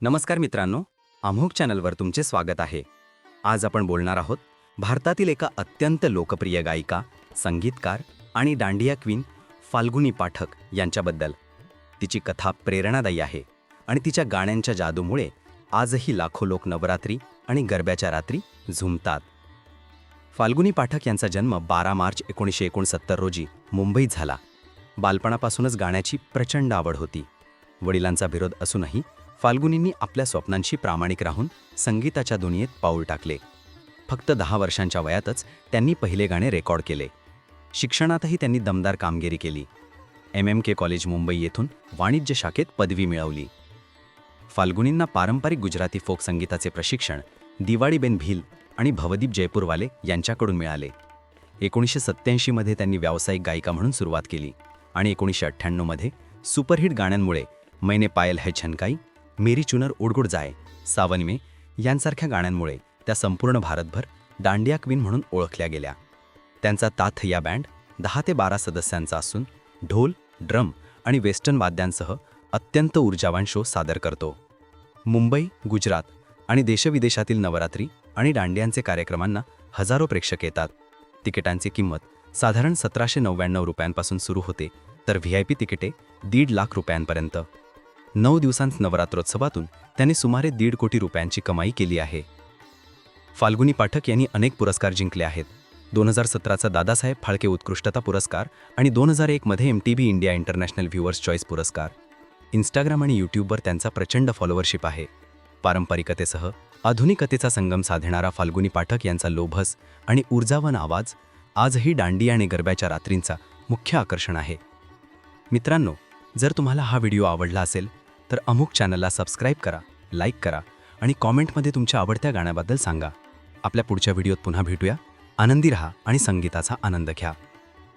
नमस्कार मित्रांनो अमोक चॅनलवर तुमचे स्वागत आहे. आज आपण बोलणार आहोत भारतातील एका अत्यंत लोकप्रिय गायिका संगीतकार आणि दांडिया क्वीन फाल्गुनी पाठक यांच्याबद्दल. तिची कथा प्रेरणादायी आहे आणि तिच्या गाण्यांच्या जादूमुळे आजही लाखो लोक नवरात्री आणि गरब्याच्या रात्री झुमतात. फाल्गुनी पाठक यांचा जन्म बारा मार्च एकोणीसशे एकोणसत्तर रोजी मुंबईत झाला. बालपणापासूनच गाण्याची प्रचंड आवड होती. वडिलांचा विरोध असूनही फाल्गुनींनी आपल्या स्वप्नांशी प्रामाणिक राहून संगीताच्या दुनियेत पाऊल टाकले. फक्त दहा वर्षांच्या वयातच त्यांनी पहिले गाणे रेकॉर्ड केले. शिक्षणातही त्यांनी दमदार कामगिरी केली. M M K college Mumbai येथून वाणिज्य शाखेत पदवी मिळवली. फाल्गुनींना पारंपरिक गुजराती फोक संगीताचे प्रशिक्षण दिवाळीबेन भील आणि भवदीप जयपूरवाले यांच्याकडून मिळाले. एकोणीसशे सत्त्याऐंशीमध्ये त्यांनी व्यावसायिक गायिका म्हणून सुरुवात केली आणि एकोणीसशे अठ्ठ्याण्णवमध्ये सुपरहिट गाण्यांमुळे मैने पायल है छनकाई मेरी चुनर उडगुड जाय सावनमे यांसारख्या गाण्यांमुळे त्या संपूर्ण भारतभर दांडिया क्वीन म्हणून ओळखल्या गेल्या. त्यांचा ताथ या बँड दहा ते बारा सदस्यांचा असून ढोल ड्रम आणि वेस्टर्न वाद्यांसह अत्यंत ऊर्जावान शो सादर करतो. मुंबई गुजरात आणि देशविदेशातील नवरात्री आणि दांडियांचे कार्यक्रमांना हजारो प्रेक्षक येतात. तिकिटांची किंमत साधारण सतराशे नव्याण्णव रुपयांपासून सुरू होते तर व्ही आय पी तिकिटे दीड लाख रुपयांपर्यंत. नऊ दिवसांत नवरात्रोत्सवातून त्यांनी सुमारे दीड कोटी रुपयांची कमाई केली आहे. फाल्गुनी पाठक यांनी अनेक पुरस्कार जिंकले आहेत. दोन हजार सतराचा दादासाहेब फाळके उत्कृष्टता पुरस्कार आणि दोन हजार एकमध्ये M T B India international viewers choice पुरस्कार. इंस्टाग्राम आणि यूट्यूबवर त्यांचा प्रचंड फॉलोअरशिप आहे. पारंपरिकतेसह आधुनिकतेचा संगम साधणारा फाल्गुनी पाठक यांचा लोभस आणि ऊर्जावन आवाज आजही दांडी आणि गरब्याच्या रात्रींचा मुख्य आकर्षण आहे. मित्रांनो जर तुम्हाला हा व्हिडिओ आवडला असेल तर अमुक चॅनलला सबस्क्राईब करा लाईक करा आणि कॉमेंटमध्ये तुमच्या आवडत्या गाण्याबद्दल सांगा. आपल्या पुढच्या व्हिडिओत पुन्हा भेटूया. आनंदी रहा आणि संगीताचा आनंद घ्या.